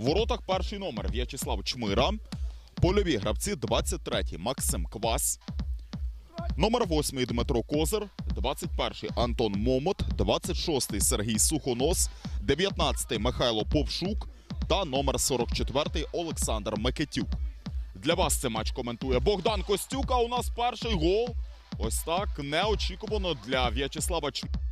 Воротах перший номер В'ячеслав Чмира. Польові гравці 23-й Максим Квас. Номер 8 Дмитро Козир, 21-й Антон Момот, 26-й Сергій Сухонос, 19-й Михайло Повшук та номер 44-й Олександр Микитюк. Для вас цей матч коментує Богдан Костюк. А у нас перший гол. Ось так неочікувано для В'ячеслава Чмира.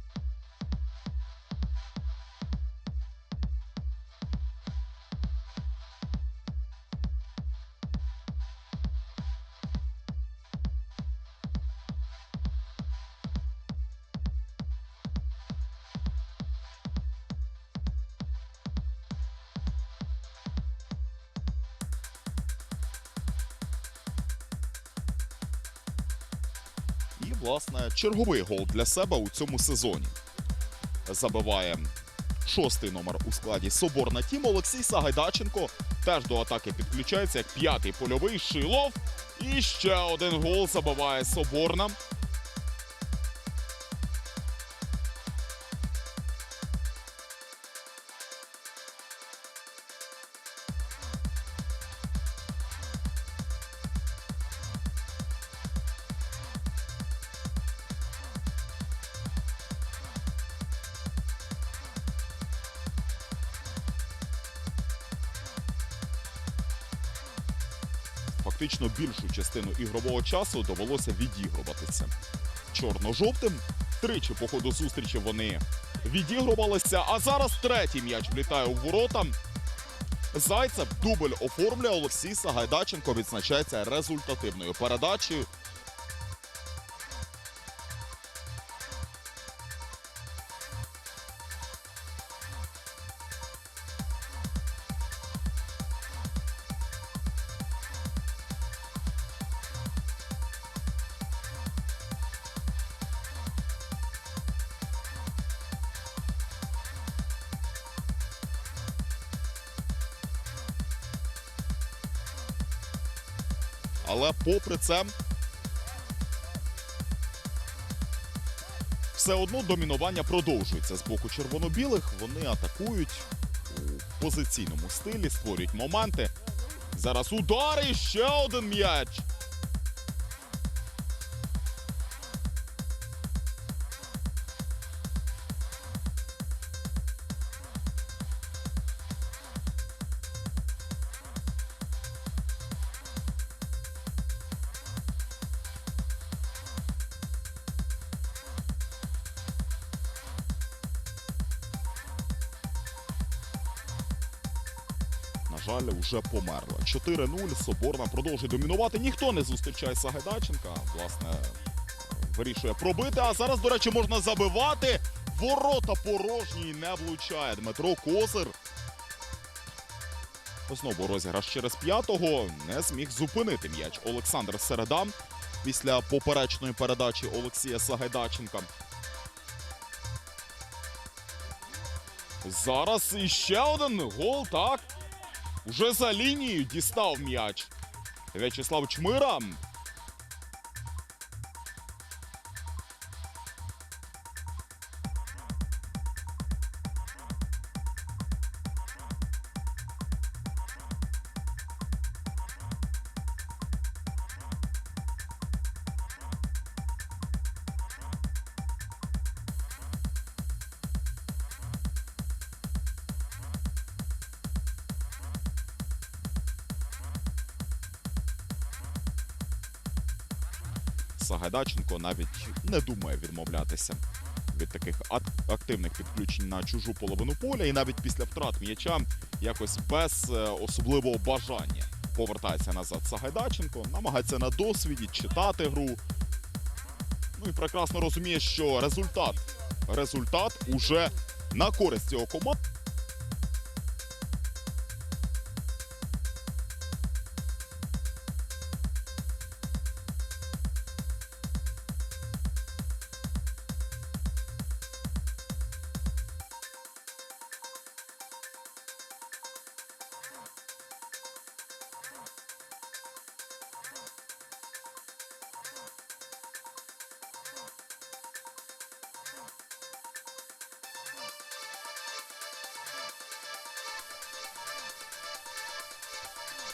І, власне, черговий гол для себе у цьому сезоні. Забиває шостий номер у складі Соборна Тім. Олексій Сагайдаченко теж до атаки підключається як п'ятий польовий Шилов. І ще один гол забиває Соборна. Фактично більшу частину ігрового часу довелося відігруватися. Чорно-жовтим тричі по ходу зустрічі вони відігрувалися. А зараз третій м'яч влітає у ворота. Зайцев дубль оформлює. Олексій Сагайдаченко відзначається результативною передачею. Але попри це, все одно домінування продовжується з боку червоно-білих. Вони атакують у позиційному стилі, створюють моменти. Зараз удар і ще один м'яч. Жаль, вже померла. 4-0. Соборна продовжує домінувати. Ніхто не зустрічає Сагайдаченка. Власне, вирішує пробити. А зараз, до речі, можна забивати. Ворота порожні не влучає. Дмитро Козир. Знову розіграш через п'ятого не зміг зупинити м'яч. Олександр Середа після поперечної передачі Олексія Сагайдаченка. Зараз іще один гол, так. Уже за лінією дістав м'яч. В'ячеслав Чмира. Сагайдаченко навіть не думає відмовлятися від таких активних підключень на чужу половину поля, і навіть після втрат м'яча якось без е, особливого бажання повертається назад Сагайдаченко, намагається на досвіді читати гру. Ну і прекрасно розуміє, що результат, результат уже на користь цього команди.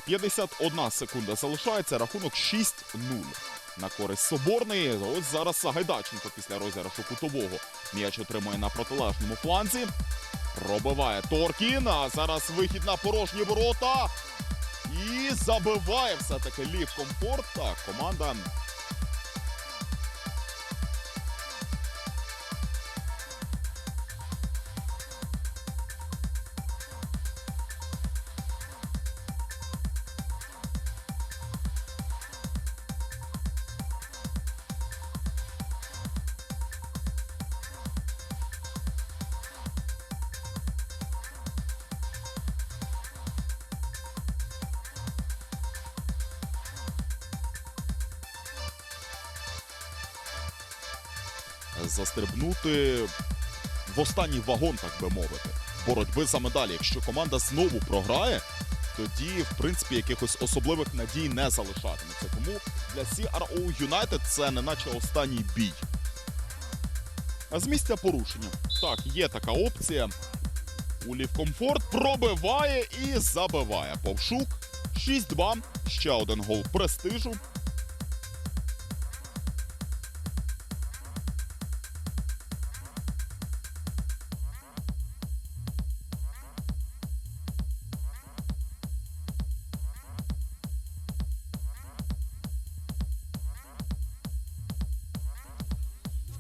51 секунда залишається, рахунок 6-0 на користь Соборної. Ось зараз Сагайдаченко після розіграшу кутового. М'яч отримує на протилежному фланзі. Пробиває Торкін, а зараз вихід на порожні ворота. І забиває все-таки лів комфорт. Команда застрибнути в останній вагон, так би мовити, боротьби за медалі. Якщо команда знову програє, тоді, в принципі, якихось особливих надій не залишатиметься. Тому для CRO United це не наче останній бій. А з місця порушення. Так, є така опція. Улів комфорт пробиває і забиває. Повшук 6-2. Ще один гол престижу.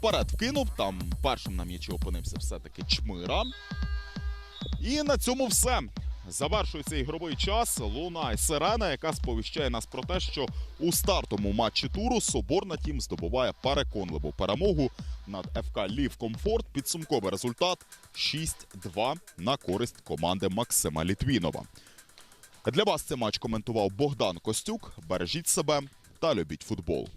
Вперед вкинув. Там першим на м'ячі опинився все-таки Чмира. І на цьому все. Завершується ігровий час. Лунає сирена, яка сповіщає нас про те, що у стартовому матчі туру Соборна Тім здобуває переконливу перемогу над ФК Лів Комфорт. Підсумковий результат 6-2 на користь команди Максима Літвінова. Для вас цей матч коментував Богдан Костюк. Бережіть себе та любіть футбол.